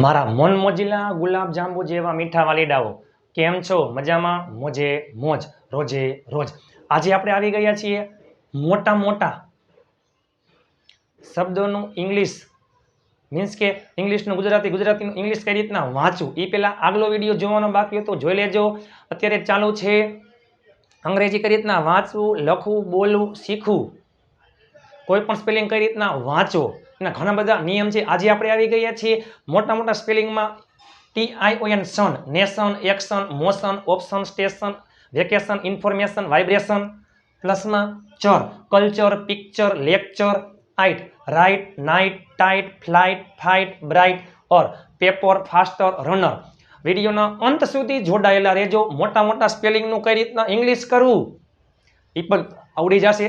મારા મન મોજીલા ગુલાબ જાંબુ જેવા મીઠા વાલીડાઓ કેમ છો? મજામાં? મોજે મોજ, રોજે રોજ. આજે આપણે આવી ગયા છીએ મોટા મોટા શબ્દોનું ઇંગ્લિશ. મીન્સ કે ઇંગ્લિશનું ગુજરાતી, ગુજરાતીનું ઇંગ્લિશ કઈ રીતના વાંચવું? એ પહેલાં આગલો વીડિયો જોવાનો બાકી હતો, જોઈ લેજો. અત્યારે ચાલુ છે અંગ્રેજી કઈ રીતના વાંચવું, લખવું, બોલવું, શીખવું? કોઈ પણ સ્પેલિંગ કઈ રીતના વાંચો? એના ઘણા બધા નિયમ છે. આજે આપણે આવી ગયા છીએ મોટા મોટા સ્પેલિંગમાં T I O tion, nation, action, motion, option, station, vacation, information, vibration, પ્લસમાં ture, culture, picture, lecture ight right, night, tight, flight, fight, bright, or, paper, faster, runner. વિડીયોના અંત સુધી જોડાયેલા રહેજો. મોટા મોટા સ્પેલિંગનું કઈ રીતના ઇંગ્લિશ કરવું? એ પણ આવડી જશે.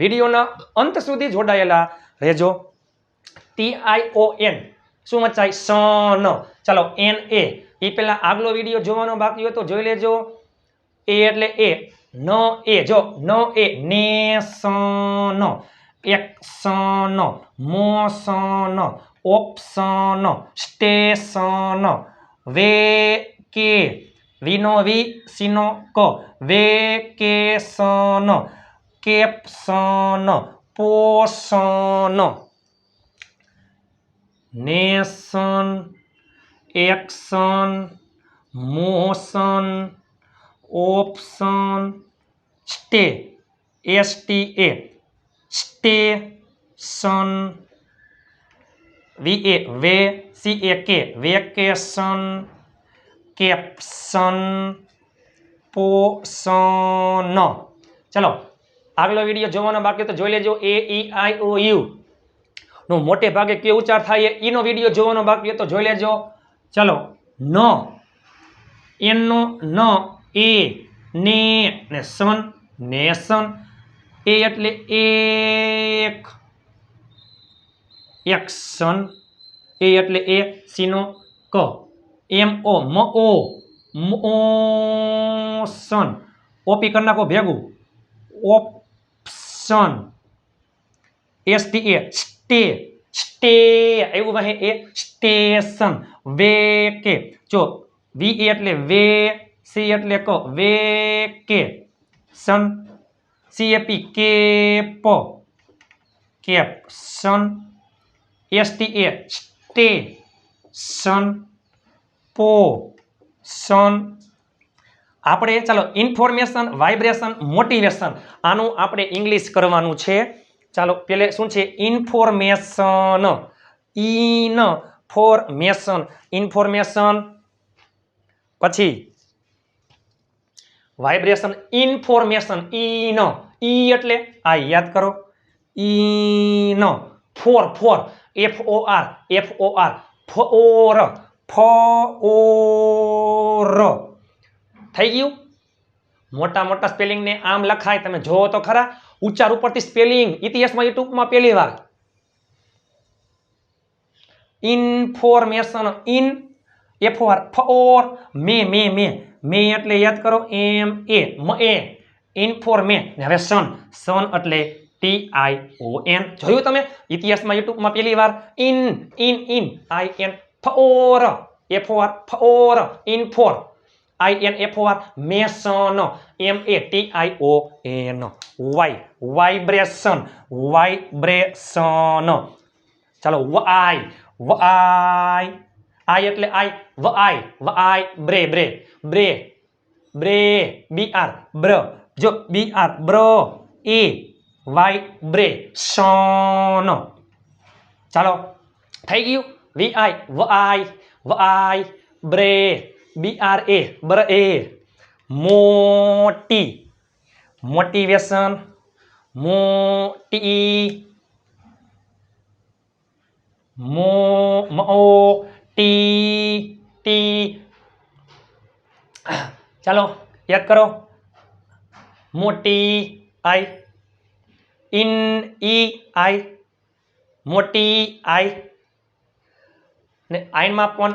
વિડીયોના અંત સુધી જોડાયેલા રહેજો. ટી આઈ ઓ એન શું મચાય સન. ચાલો એન એ એ પહેલાં આગલો વીડિયો જોવાનો બાકી હોય તો જોઈ લેજો. એ એટલે એ ન એ જો, ન એ ને tion. Action motion option station way કે વિનો વી, સિનો ક. Vacation caption potion nation action motion option stay S T A station V A way C A K vacation caption પોષણ ચલો આગલો વીડિયો જોવાનો બાકી તો જોઈ લેજો એ E I O you know મોટે ભાગે કે ઉચ્ચાર થાય એ ઈનો વીડિયો જોવાનો બાકી તો જોઈ લેજો. ચલો, ન. એનો ન એ, ને ને સન નેશન એ એટલે એક. એક્શન એ એટલે એ સીનો ક. એમ ઓ. મ, ઓ, સન. ઓપી કરી નાખો ભેગું. Option. S, T, A. Stay stay, એવું વહે એ સ્ટેશન, વે કે. જો, વી એ એટલે વે, સી એટલે ક, વે કે. સન, સી એ પી કે પો. Cap tion S T A stay tion પો, સન. આપણે, ચાલો, ઇન્ફોર્મેશન, વાઇબ્રેશન, મોટિવેશન, આનું આપણે ઇંગ્લિશ કરવાનું છે. ચાલો, પેલે શું છે? ઇન્ફોર્મેશન. In formation information. પછી, વાઇબ્રેશન, ઇન્ફોર્મેશન. ઇન. ઈ એટલે, આ યાદ કરો. In. For for. F O R, F O R. For. For. થઈ ગયું? મોટા મોટા સ્પેલિંગને આમ લખાય, તમે જોવો તો ખરા. ઉચ્ચાર ઉપરથી સ્પેલિંગ ઇતિહાસમાં યુટ્યુબમાં પહેલી વાર. Information in F R for મે મે મે મે એટલે યાદ કરો એમ એ મ એ ઇન્ફોર્મે હવે સન સન એટલે ટી આઈ ઓ એન જોયું તમે? ઇતિહાસમાં યુટ્યુબમાં પહેલી વાર. In in in I N for F R for infor I N F R mation M A T I O N Y vibration vibration ચાલો વાય વાય આઈ એટલે I Y Y bray bray bray bray B R બ્ર. જો B R બ્ર, એ Y બ્રે સન ચાલો, થઈ ગયું? V I Y Y bray B R A બર એ મોટી. Motivation મોટી. મો મો ટી ટી. ચાલો, યાદ કરો. મોટી આઈ. ઇન, ઈ, આઈ. મોટી આઈ. ને આઈનમાં પણ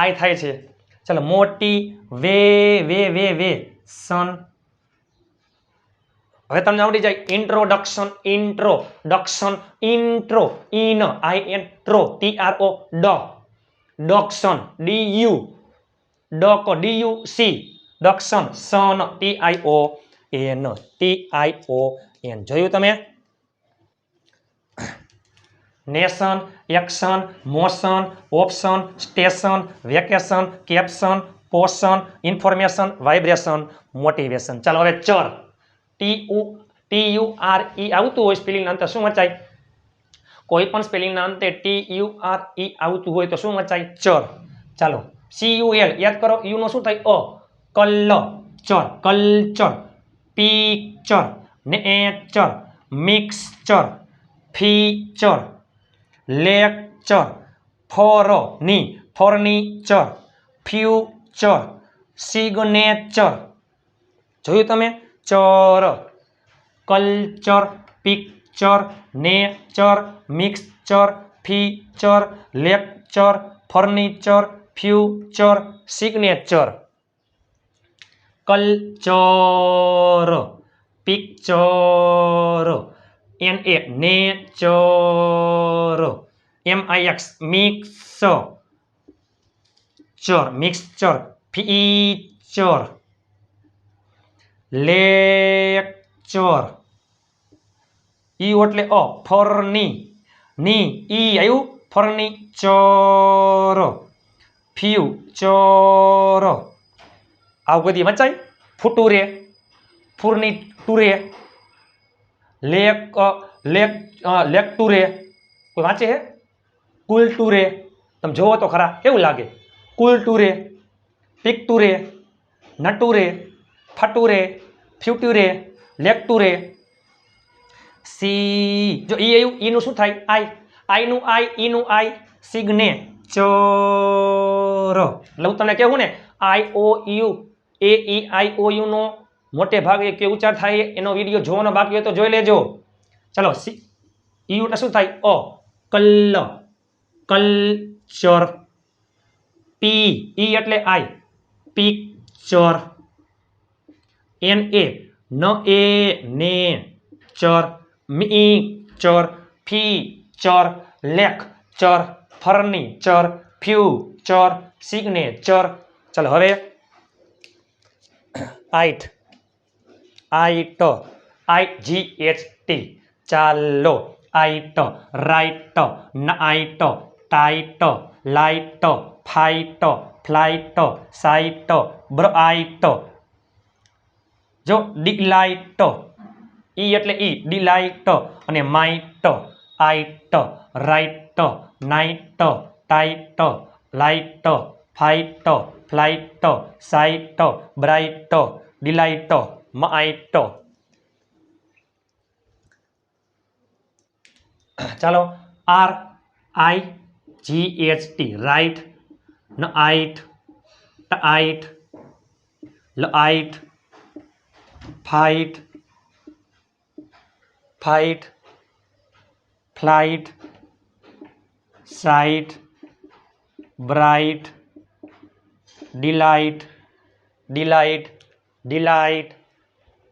આઈ થાય છે. ચાલો, મોટી, વે વે વે વે, સન. હવે તમને આવડી જાય introduction introduction, intro, in, I, N, tro, T, R, O, ડ. Duction D, U. Duc, D, U, C. Duction, tion, T, I, O, N, T, I, O, N. જોયું તમે? Nation action motion option station vacation caption potion information vibration motivation ચાલો હવે ture. T U T U R E આવતું હોય સ્પેલિંગના અંતે શું વંચાય? કોઈ પણ સ્પેલિંગના અંતે ટી યુ આર ઈ આવતું હોય તો શું વંચાય? ચર. ચાલો સી યુ એલ યાદ કરો, યુ નો શું થાય? અ. Cul ture, culture. Picture. Nature mixture. Feature. Lecture ફોરની furniture future signature જોયું તમે? Ture culture picture nature mixture feature lecture furniture future signature culture picture N A nature M I X mix ture mixture feature lecture E એટલે અ ફરની ની ઈ આવ્યું furniture future આવું બધી વચાય ફૂટુરે ફૂરની ટુરે લેક લેક લેક ટુરે કોઈ વાંચે હે? કુલ ટુરે તમે જોવો તો ખરા, કેવું લાગે? કુલ ટુરે પિક ટુરે નટુરે, ફટુરે ફ્યુટ્યુરે લેક ટુરે સી, જો ઈ આવ્યું ઈનું શું થાય? આઈ. આઈનું આઈ, ઈનું આઈ સિગ્ને ચોર એટલે હું તમને કહેવું ને, આઈ O you, A E I O you know મોટે ભાગે કે ઉચ્ચાર થાય એનો વીડિયો જોવાનો બાકી હોય તો જોઈ લેજો. ચલો, સી ઈ એટલે શું થાય? અ કલ્લ કલ્ચર, પી, ઈ એટલે આઈ, પિક્ચર, એન, એ, ન, એ, ને, ચર મી ચર ફી ચર લેખ ચર ફર્નિચર, ફ્યુચર, સિગ્નેચર. ચાલો, હવે, આઈટ. આઈટ, આઈ જી એચ ટી. ચાલો, ight, right, night, tight, light, fight, flight sight bright જો ડિલાઇટ ઈ એટલે ઈ ડિલાઇટ અને might ight, right night tight light fight flight sight bright delight might ચાલો R I G H T right ન ight tight light fight fight flight sight bright delight delight delight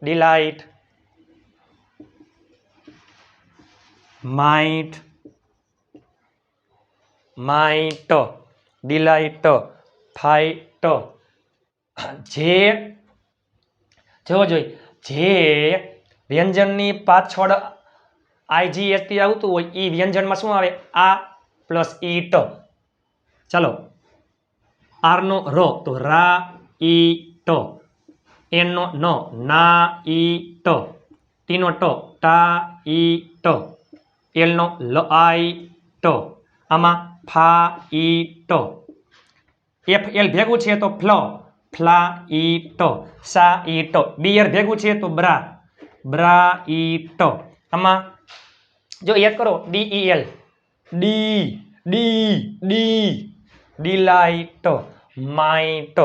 delight might might delight fight જે જોવો જોઈ. જે વ્યંજનની પાછળ IGST આવતું હોય એ વ્યંજનમાં શું આવે? આ પ્લસ ઈ ટ ચાલો. આરનો રો, તો રા ઈ ટ એનનો ન, ના, ઈ ટ ટીનો ટ ટા ઈ ટ એલનો લ, આઈ ટ આમાં ફા, ઈ ટ એફ, એલ ભેગું છે તો ફ્લ. ફ્લા, ઈ ટ સા, ઈ, ટ. બિયર ભેગું છે તો બ્રા. બ્રા, ઈ ટ આમાં જો યાદ કરો, D, E, L. D D D. Delight might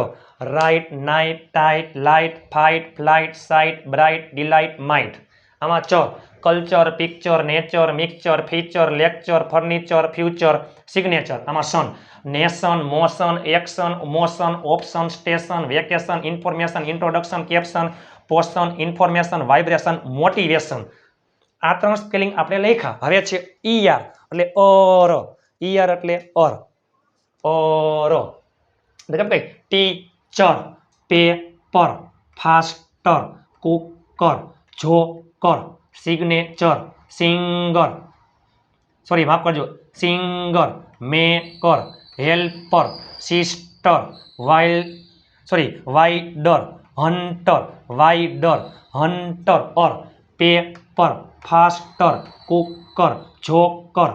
right night tight light fight flight sight bright delight might આમાં ચ culture picture nature mixture feature lecture furniture future signature આમાં tion nation motion action motion option station vacation information introduction caption potion information vibration motivation આ ત્રણ spelling આપણે લખ્યા. હવે છે ER એટલે અર ઈઆર એટલે અર ઓર. એટલે કેમ કઈ teacher, paper, faster, cooker, joker, signature, singer. Sorry, માફ કરજો. Singer, maker, helper, sister, while, sorry, wider, hunter wider hunter or paper, faster, cooker, joker,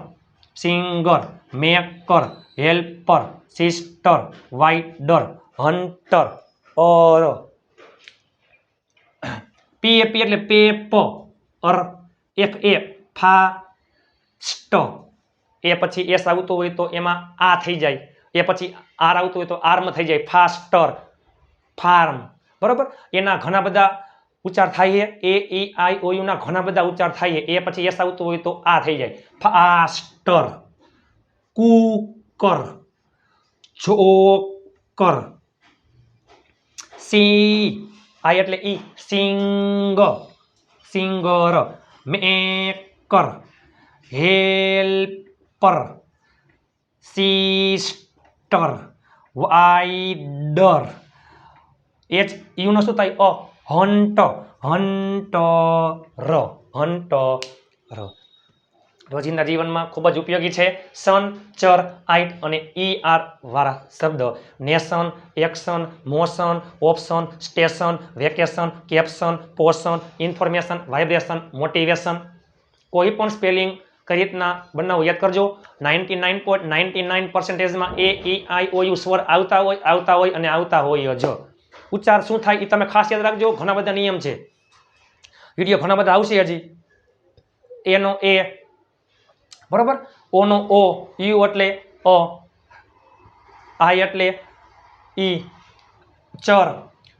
singer, maker helper, sister, wider, hunter, or PAP એટલે pap uh, F A ફા સ્ટ એ પછી S આવતું હોય તો એમાં આ થઈ જાય. એ પછી આર આવતું હોય તો આર્મ થઈ જાય. Faster, farm. બરોબર? એના ઘણા બધા ઉચ્ચાર થાય છે. એ, ઈ, આઈ, ઓ, યુના ઘણા બધા ઉચ્ચાર થાય છે. એ પછી એસ આવતું હોય તો આ થઈ જાય. Faster cooker joker C I એટલે ઈ? Sing singer maker helper sister wider H યુનો શું થાય? અ હન્ટ હન્ટર હન્ટર રોજિંદા જીવનમાં ખૂબ જ ઉપયોગી છે. સન, ચર, આઇટ અને ઈ આર વાળા શબ્દ. Nation, action, motion, option, station, vacation, caption, potion, information, vibration, motivation. કોઈ પણ સ્પેલિંગ કઈ રીતના બનાવવું યાદ કરજો. Ninety nine point ninety nine પર્સન્ટેજમાં A, E, I, O, U સ્વર આવતા હોય આવતા હોય અને આવતા હોય જ. ઉચ્ચાર શું થાય એ તમે ખાસ યાદ રાખજો. ઘણા બધા નિયમ છે. વીડિયો ઘણા બધા આવશે હજી. એનો એ બરોબર? ઓનો ઓ યુ એટલે અ, આઈ એટલે E, ture,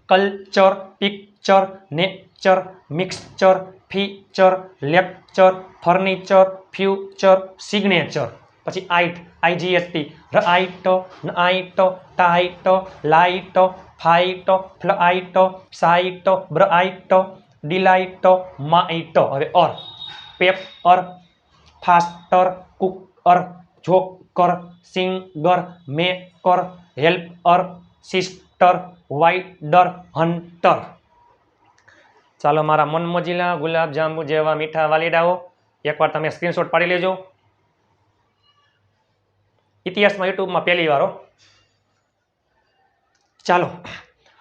culture, picture, nature, mixture, feature, lecture, furniture, future, signature. પછી ight I G H T right night tight, light, fight flight sight bright delight might હવે or paper faster cooker joker singer maker helper sister wider hunter ચાલો મારા મનમોજીલા ગુલાબજાંબુ જેવા મીઠા વાલીડાઓ, એકવાર તમે screenshot પાડી લેજો. ઇતિહાસમાં યુટ્યુબમાં પહેલી વારો ચાલો,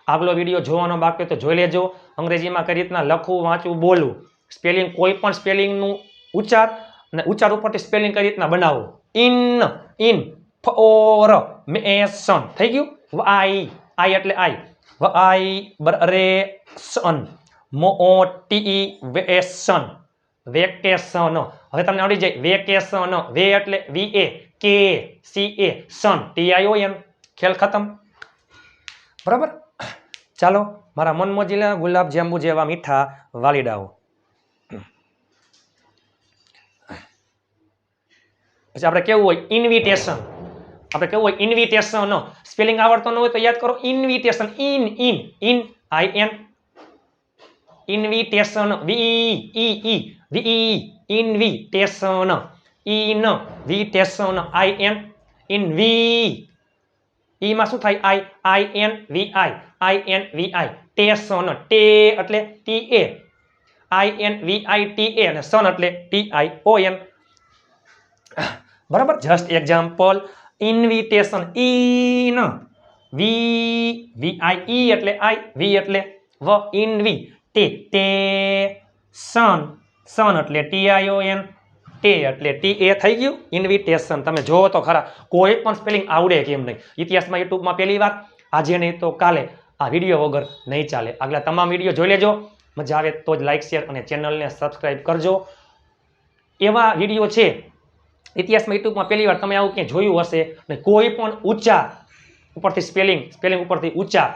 આગલો વીડિયો જોવાનો બાકી તો જોઈ લેજો. અંગ્રેજીમાં કઈ રીતના લખવું, વાંચવું, બોલવું. સ્પેલિંગ કોઈ પણ સ્પેલિંગનું ઉચ્ચાર અને ઉચ્ચાર ઉપરથી સ્પેલિંગ કઈ રીતના બનાવો? In in, for, mation. થઈ ગયું? વાઈ. આઈ એટલે આઈ. વાઈ, બરે સન. મોટી, વેસન. વેકેશન. હવે તમને આવડી જાય. વેકેશન. વે એટલે V A, K, C A, tion. T I O N ખેલ ખતમ? બરાબર? ચાલો, મારા મનમોજીલા ગુલાબ જાંબુ જેવા મીઠા વાલીડાઓ. પછી આપણે કેવું હોય? ઇન્વિટેશન આપણે કેવું હોય? ઇન્વિટેશન સ્પેલિંગ આવડતો ન હોય તો યાદ કરો. Invitation in in in I N invitation V E E V invitation in vitation I N in V ઈમાં શું થાય? I I N V I I N V I tation ટે એટલે T A I N V I T A અને સન એટલે T I O N બરાબર? Just example invitation in V V I E એટલે I વી એટલે વ in વી તે તે સન સન એટલે ટી આઈ ઓ એન તે એટલે ટી એ થઈ ગયું. ઇન્વિટેશન તમે જોવો તો ખરા, કોઈ પણ સ્પેલિંગ આવડે કેમ નહીં. ઇતિહાસમાં યુટ્યુબમાં પહેલી વાર, આજે નહીં તો કાલે આ વીડિયો વગર નહીં ચાલે. આગલા તમામ વીડિયો જોઈ લેજો. મજા આવે તો જ લાઇક શેર અને ચેનલને સબસ્ક્રાઈબ કરજો. એવા વીડિયો છે ઇતિહાસમાં યુટ્યુબમાં પહેલી વાર તમે આવું ક્યાંય જોયું હશે ને કોઈ પણ ઊંચા ઉપરથી સ્પેલિંગ સ્પેલિંગ ઉપરથી ઊંચા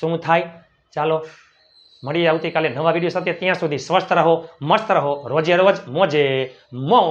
શું થાય? ચાલો, મળીએ આવતીકાલે નવા વીડિયો સાથે. ત્યાં સુધી સ્વસ્થ રહો, મસ્ત રહો, રોજે રોજ મોજે મોજ